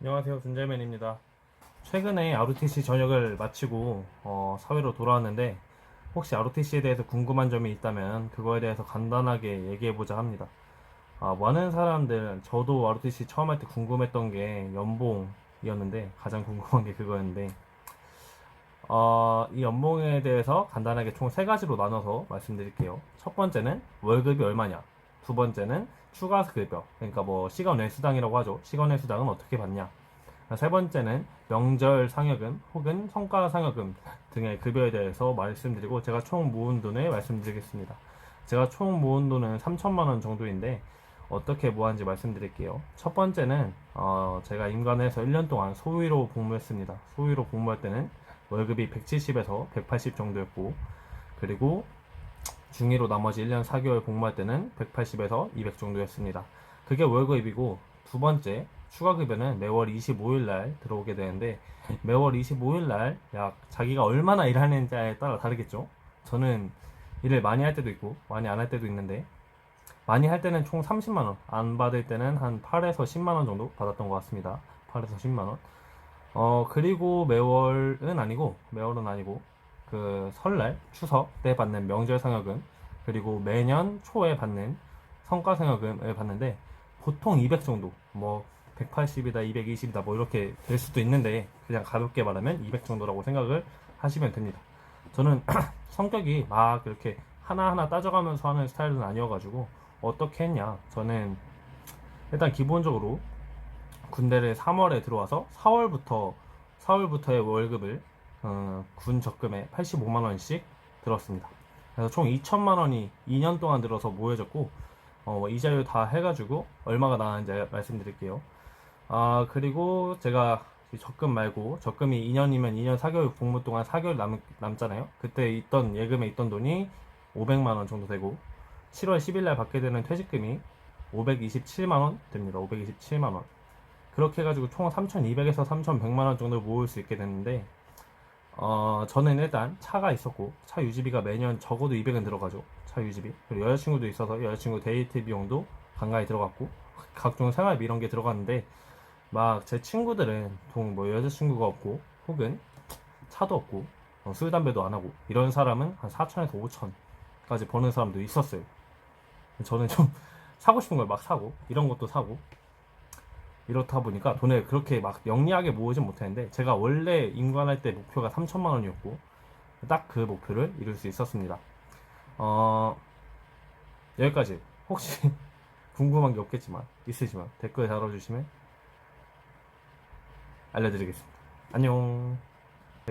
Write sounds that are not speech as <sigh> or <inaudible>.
안녕하세요. 준재맨입니다. 최근에 ROTC 전역을 마치고 어, 사회로 돌아왔는데 혹시 ROTC에 대해서 궁금한 점이 있다면 그거에 대해서 간단하게 얘기해보자 합니다. 아, 많은 사람들 저도 ROTC 처음 할 때 궁금했던 게 연봉이었는데 가장 궁금한 게 그거였는데 어, 이 연봉에 대해서 간단하게 총 세 가지로 나눠서 말씀드릴게요. 첫 번째는 월급이 얼마냐 두 번째는 추가 급여. 그러니까 뭐 시간 외 수당이라고 하죠. 시간 외 수당은 어떻게 받냐? 세 번째는 명절 상여금 혹은 성과 상여금 등의 급여에 대해서 말씀드리고 제가 총 모은 돈을 말씀드리겠습니다. 제가 총 모은 돈은 3천만 원 정도인데 어떻게 모았는지 말씀드릴게요. 첫 번째는 어, 제가 인간에서 1년 동안 소위로 복무했습니다. 소위로 복무할 때는 월급이 170에서 180 정도였고 그리고 중위로 나머지 1년 4개월 복무할 때는 180에서 200 정도였습니다. 그게 월급이고 두 번째 추가급여는 매월 25일 날 들어오게 되는데 매월 25일 날 약 자기가 얼마나 일하는지에 따라 다르겠죠. 저는 일을 많이 할 때도 있고 많이 안 할 때도 있는데 많이 할 때는 총 30만 원, 안 받을 때는 한 8에서 10만 원 정도 받았던 것 같습니다. 8에서 10만 원. 어 그리고 매월은 아니고 매월은 아니고 그 설날, 추석 때 받는 명절 상여금 그리고 매년 초에 받는 성과 상여금을 받는데 보통 200 정도 뭐 180이다 220이다 뭐 이렇게 될 수도 있는데 그냥 가볍게 말하면 200 정도라고 생각을 하시면 됩니다. 저는 <clears throat> 성격이 막 이렇게 하나하나 따져가면서 하는 스타일은 아니어가지고 어떻게 했냐? 저는 일단 기본적으로 군대를 3월에 들어와서 4월부터 4월부터의 월급을 어, 군 적금에 85만 원씩 들었습니다. 그래서 총 2천만 원이 2년 동안 들어서 모여졌고 어, 이자율 다 해가지고 얼마가 나왔는지 말씀드릴게요. 아 그리고 제가 이 적금 말고 적금이 2년이면 2년 4개월 복무 동안 4개월 남, 남잖아요. 그때 있던 예금에 있던 돈이 500만 원 정도 되고 7월 10일 날 받게 되는 퇴직금이 527만 원 됩니다. 527만 원. 그렇게 해가지고 총 3,200에서 3,100만 원 정도 모을 수 있게 됐는데 어, 저는 일단 차가 있었고, 차 유지비가 매년 적어도 200은 들어가죠. 차 유지비. 그리고 여자친구도 있어서 여자친구 데이트 비용도 간간히 들어갔고, 각종 생활비 이런 게 들어갔는데, 막 제 친구들은 통뭐 여자친구가 없고, 혹은 차도 없고, 어, 술, 담배도 안 하고, 이런 사람은 한 4천에서 5천까지 버는 사람도 있었어요. 저는 좀 <laughs> 사고 싶은 걸 막 사고, 이런 것도 사고, 이렇다 보니까 돈을 그렇게 막 영리하게 모으진 못했는데 제가 원래 인관할 때 목표가 3천만 원이었고 딱 그 목표를 이룰 수 있었습니다. 어, 여기까지 혹시 <laughs> 궁금한 게 없겠지만 있으시면 댓글 달아주시면 알려드리겠습니다. 안녕.